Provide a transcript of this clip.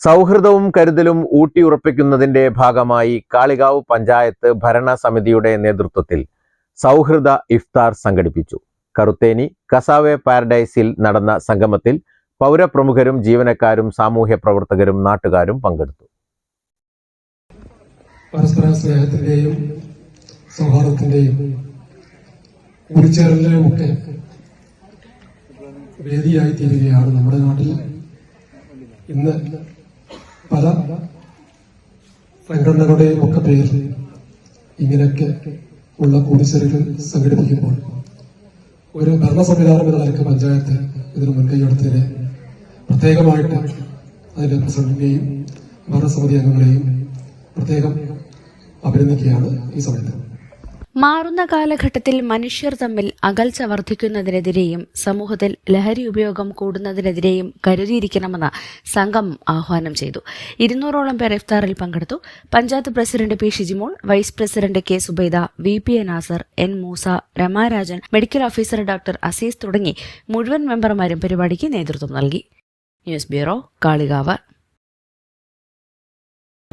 സൗഹൃദവും കരുതലും ഊട്ടിയുറപ്പിക്കുന്നതിന്റെ ഭാഗമായി കാളികാവ് പഞ്ചായത്ത് ഭരണസമിതിയുടെ നേതൃത്വത്തിൽ സൗഹൃദ ഇഫ്താർ സംഘടിപ്പിച്ചു. കറുത്തേനി കസാവെ പാരഡൈസിൽ നടന്ന സംഗമത്തിൽ പൗരപ്രമുഖരും ജീവനക്കാരും സാമൂഹ്യ പ്രവർത്തകരും നാട്ടുകാരും പങ്കെടുത്തു. പരസ്പര സ്നേഹത്തിന്റെയും സൗഹാർദ്ദത്തിന്റെയും കൂടിച്ചേരലിന്റെയും ഒക്കെ വേദിയായി തീരുകയാണ് നമ്മുടെ നാട്ടിൽ. ഇന്ന് പല സംഘടനകളുടെയും ഒക്കെ പേരിൽ ഇങ്ങനെയൊക്കെ ഉള്ള കൂടിച്ചേരലുകൾ സംഘടിപ്പിക്കുമ്പോൾ ഒരു ഭരണ സംവിധാനം എന്ന നിലയ്ക്ക് പഞ്ചായത്ത് ഇതിന് മുൻകൈ എടുത്തതിന് പ്രത്യേകമായിട്ട് അതിന്റെ പ്രസിഡന്റിനെയും ഭരണസമിതി അംഗങ്ങളെയും പ്രത്യേകം അഭിനന്ദിക്കുകയാണ് ഈ സമയത്ത്. മാറുന്ന കാലഘട്ടത്തിൽ മനുഷ്യർ തമ്മിൽ അകൽച്ച വർദ്ധിക്കുന്നതിനെതിരെയും സമൂഹത്തിൽ ലഹരി ഉപയോഗം കൂടുന്നതിനെതിരെയും കരുതിയിരിക്കണമെന്ന് സംഘം ആഹ്വാനം ചെയ്തു. ഇരുന്നൂറോളം പേർ ഇഫ്താറിൽ പങ്കെടുത്തു. Panchayat president P Shijimol vice president K Subaida V P A Nasar N Moosa Ramarajan medical officer doctor Azeez തുടങ്ങി മുഴുവൻ മെമ്പർമാരും പരിപാടിക്ക് നേതൃത്വം നൽകി. News bureau Kalikavu.